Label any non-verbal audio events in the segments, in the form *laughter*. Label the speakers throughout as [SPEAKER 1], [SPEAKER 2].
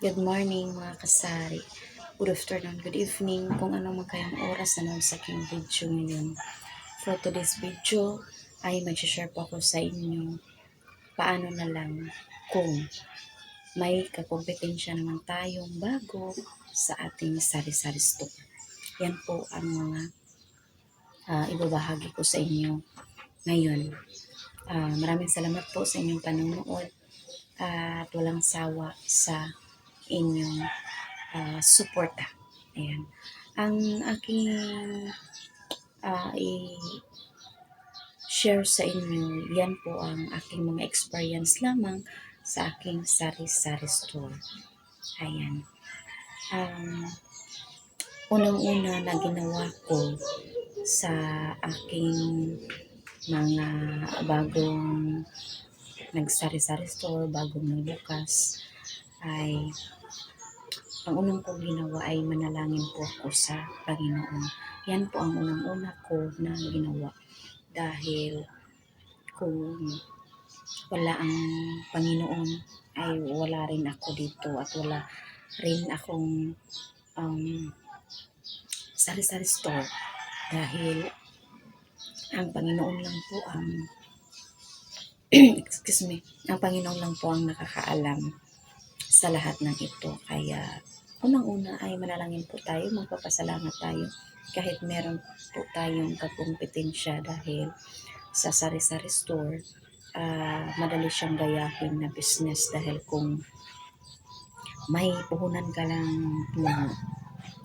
[SPEAKER 1] Good morning mga kasari. Good afternoon, good evening, kung ano man kayang oras na sa aking video ngayon. For today's video ay mag-share po ako sa inyo paano na lang kung may kakompetensya naman tayong bago sa ating sari-sari store. Yan po ang mga ah, ibabahagi ko sa inyo ngayon. Ah, maraming salamat po sa inyong panonood at walang sawa sa inyong ah, suporta. Ayan. Ang aking ah, i-share sa inyo, yan po ang aking mga experience lamang sa aking sari-sari store. Ayan. Ang unang-una na ginawa ko sa aking mga bagong nagsari-sari store, bagong nagbukas, ay ang unang kong ginawa ay manalangin po ako sa Panginoon. Yan po ang unang-una ko na ginawa. Dahil kung wala ang Panginoon, ay wala rin ako dito at wala rin akong um, sari-sari store. Dahil ang Panginoon lang po ang *clears throat* excuse me, ang Panginoon lang po ang nakakaalam sa lahat ng ito. Kaya unang-una ay manalangin po tayo, magpapasalamat tayo kahit meron po tayong kakompetensya dahil sa sari-sari store, ah, madali siyang gayahin na business dahil kung may puhunan ka lang ng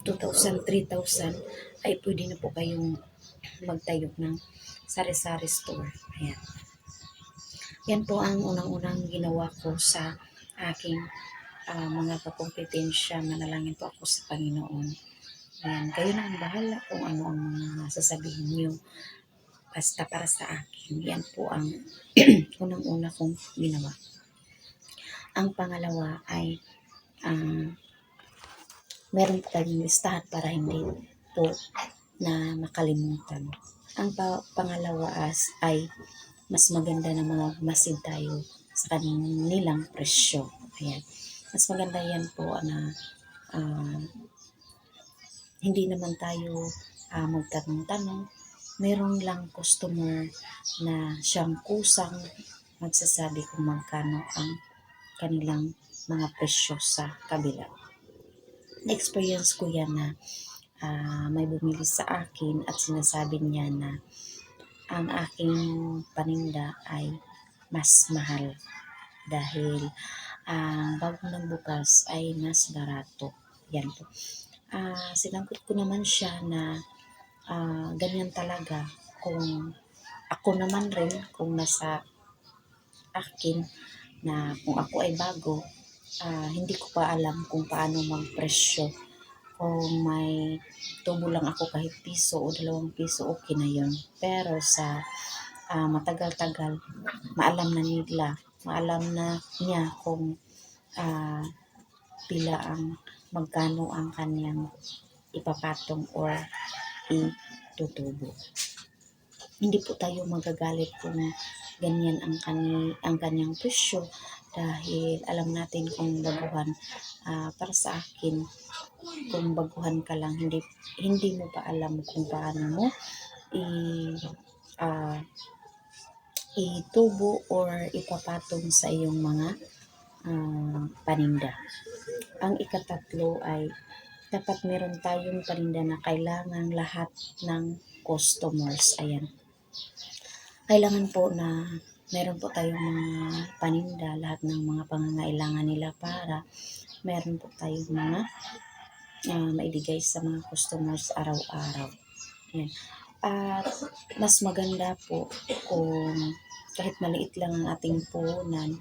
[SPEAKER 1] 2,000, 3,000 ay pwede na po kayong magtayo ng sari-sari store. Ayan. Yan po ang unang-unang ginawa ko sa aking ah, mga kakompetensya. Manalangin po ako sa Panginoon. Ayan, kayo na ang bahala kung ano ang mga sasabihin niyo. Basta para sa akin, yan po ang *clears throat* unang-una kong ginawa. Ang pangalawa ay ah, meron tayong listahan para hindi po na makalimutan. Ang pa- pangalawa ay mas maganda na mga masid tayo sa kanilang presyo. Ayan. Mas maganda yan po na ah, hindi naman tayo ah, magtanong-tanong. Meron lang customer na siyang kusang magsasabi kung magkano ang kanilang mga presyo sa kabila. Na-experience ko yan na ah, may bumili sa akin at sinasabi niya na ang aking paninda ay mas mahal dahil ang bagong nagbukas ay mas barato. Yan po. Ah, sinagot ko naman siya na ah, ganyan talaga kung ako naman rin kung nasa akin na kung ako ay bago, ah, hindi ko pa alam kung paano magpresyo. Kung may tubo lang ako kahit piso o dalawang piso, okay na yun. Pero sa ah, matagal-tagal, maalam na nila, maalam na niya kung ah, pila ang magkano ang kanyang ipapatong or itutubo. Hindi po tayo magagalit kung ganyan ang, kani, ang kanyang presyo dahil alam natin kung baguhan ah, para sa akin kung baguhan ka lang hindi hindi mo pa alam kung paano mo i ah, itubo or ipapatong sa iyong mga ah, paninda. Ang ikatatlo ay dapat meron tayong paninda na kailangan lahat ng customers. Ayan. Kailangan po na meron po tayong mga paninda, lahat ng mga pangangailangan nila para meron po tayong mga ah, maibigay sa mga customers araw-araw. Ayan. At mas maganda po kung kahit maliit lang ang ating puhunan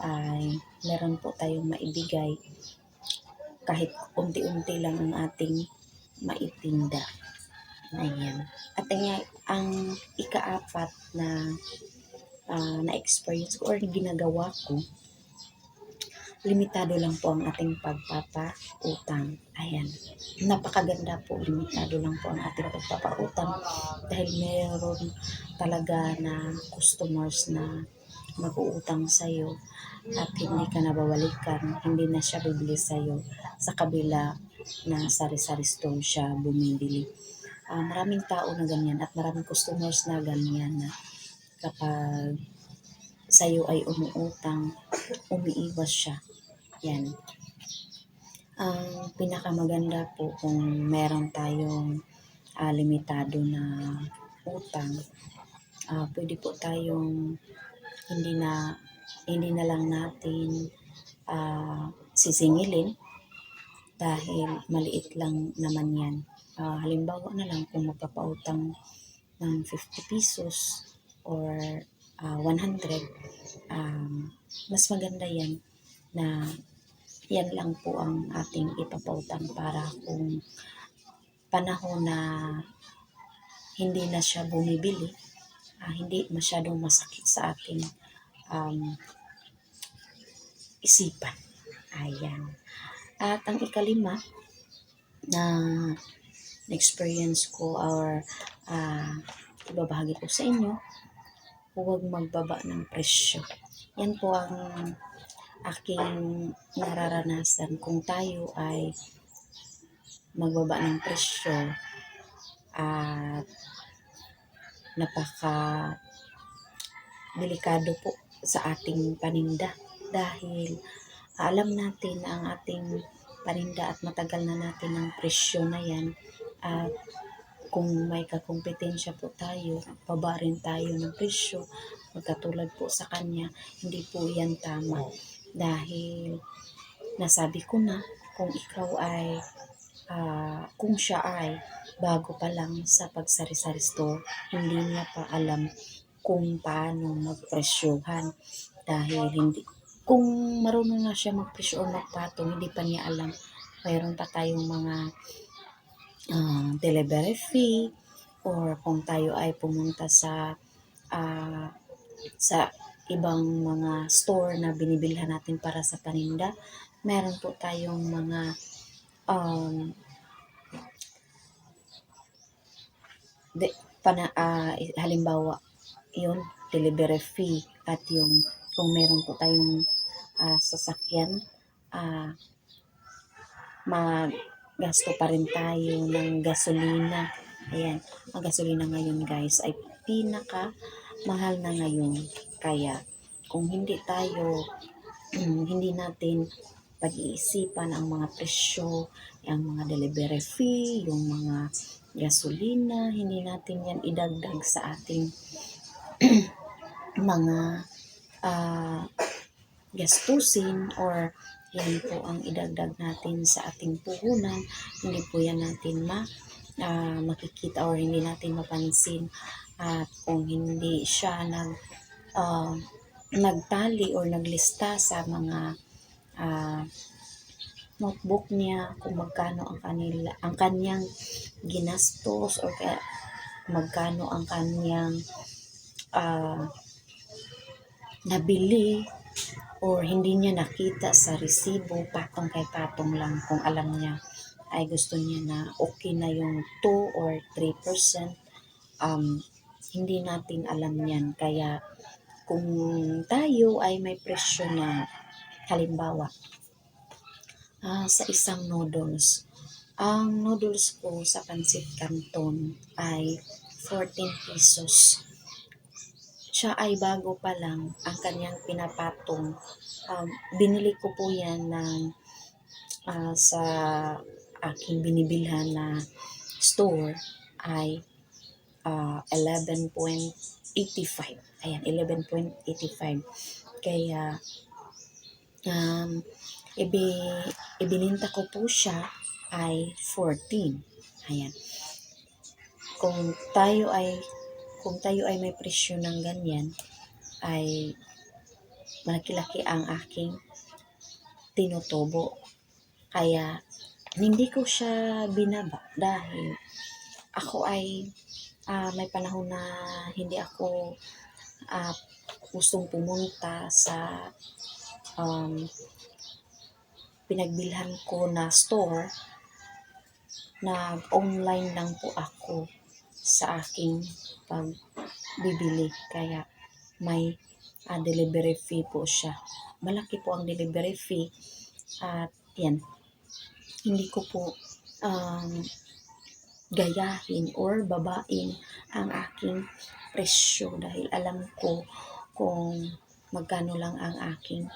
[SPEAKER 1] ay meron po tayong maibigay kahit unti-unti lang ang ating maitinda. Ayan. At ang, ang ikaapat na ah, na-experience ko or ginagawa ko, limitado lang po ang ating pagpapautang. Ayan. Napakaganda po, limitado lang po ang ating pagpapautang dahil meron talaga na customers na mag-uutang sa'yo at hindi ka nababalikan, hindi na siya bibili sa'yo sa kabila na sari-sari store siya bumibili. Ah, maraming tao na ganyan at maraming customers na ganyan na kapag sa'yo ay umuutang, umiiwas siya. Yan. Ang pinakamaganda po kung meron tayong ah, limitado na utang, ah, pwede po tayong hindi na hindi na lang natin ah, sisingilin dahil maliit lang naman yan. Ah, halimbawa na lang kung magpapautang ng 50 pesos or ah, 100, um, mas maganda yan na yan lang po ang ating ipapautang para kung panahon na hindi na siya bumibili, ah, hindi masyadong masakit sa ating um, isipan. Ayan. At ang ikalima na experience ko or ah, ibabahagi ko sa inyo, huwag magbaba ng presyo. Yan po ang aking nararanasan kung tayo ay magbaba ng presyo at napaka delikado po sa ating paninda. Dahil alam natin na ang ating paninda at matagal na natin ang presyo na yan. At kung may kakompetensya po tayo, baba rin tayo ng presyo, magkatulad po sa kanya, hindi po yan tama. Dahil nasabi ko na, kung ikaw ay, ah, kung siya ay bago pa lang sa pagsari-sari store, hindi niya pa alam kung paano magpresyuhan. Dahil hindi, kung marunong na siya magpresyo o magpatong, hindi pa niya alam, mayroon pa tayong mga ah, delivery fee or kung tayo ay pumunta sa ah, sa ibang mga store na binibilhan natin para sa paninda, meron po tayong mga um, de, pana, ah, halimbawa, yun, delivery fee at yung kung meron po tayong ah, sasakyan, ah, magasto pa rin tayo ng gasolina. Ayan, ang gasolina ngayon guys ay pinaka mahal na ngayon. Kaya kung hindi tayo, mm, hindi natin pag-iisipan ang mga presyo, ang mga delivery fee, yung mga gasolina, hindi natin yan idagdag sa ating *clears throat* mga ah, gastusin or yan po ang idagdag natin sa ating puhunan. Hindi po yan natin ma, ah, makikita or hindi natin mapansin. At kung hindi siya nag ah, nagtali or naglista sa mga ah, notebook niya kung magkano ang kanila ang kanyang ginastos or kaya magkano ang kanyang ah, nabili or hindi niya nakita sa resibo patong kay patong lang kung alam niya ay gusto niya na okay na yung 2 or 3% um, hindi natin alam yan. Kaya kung tayo ay may presyo na halimbawa ah, sa isang noodles ang noodles ko sa Pansit Canton ay 14 pesos. Siya ay bago pa lang ang kanyang pinapatong. Um, binili ko po yan ng ah, sa aking binibilhan na store ay ah, 11.85. Ayan, 11.85. Kaya um, ibi, ibininta ko po siya ay 14. Ayan. Kung tayo ay kung tayo ay may presyo ng ganyan, ay malaki-laki ang aking tinutubo. Kaya, hindi ko siya binaba dahil ako ay ah, may panahon na hindi ako ah, gustong pumunta sa um, pinagbilhan ko na store na online lang po ako sa aking pagbibili. Kaya may ah, delivery fee po siya. Malaki po ang delivery fee at yan, hindi ko po um, gayahin or babain ang aking presyo dahil alam ko kung magkano lang ang aking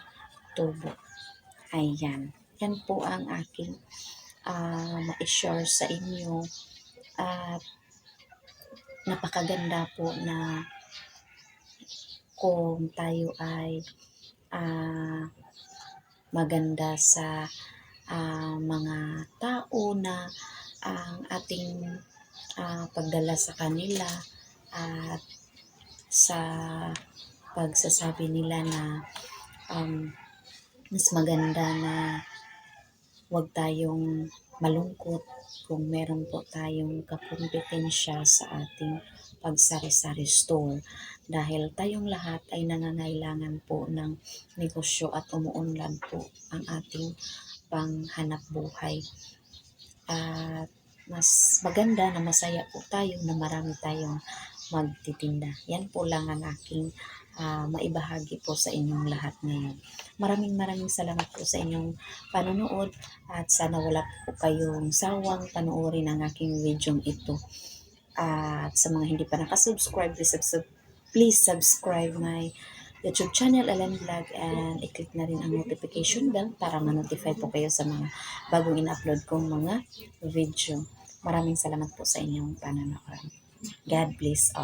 [SPEAKER 1] tubo. Ayan. Yan po ang aking ah, ma-share sa inyo. At napakaganda po na kung tayo ay ah, maganda sa ah, mga tao na ang ating ah, pagdala sa kanila at sa pagsasabi nila na um, mas maganda na huwag tayong malungkot kung meron po tayong kakompetensya sa ating pagsari-sari store. Dahil tayong lahat ay nangangailangan po ng negosyo at umuunlad po ang ating panghanap buhay. At mas maganda na masaya po tayo na marami tayong magtitinda. Yan po lang ang aking ah, maibahagi po sa inyong lahat ngayon. Maraming maraming salamat po sa inyong panonood at sana wala po kayong sawang panoorin ang aking video ito. At sa mga hindi pa nakasubscribe, please, subscribe, please subscribe my YouTube channel, Alan Vlog, and i-click na rin ang notification bell para ma-notify po kayo sa mga bagong in-upload kong mga video. Maraming salamat po sa inyong panonood. God bless all.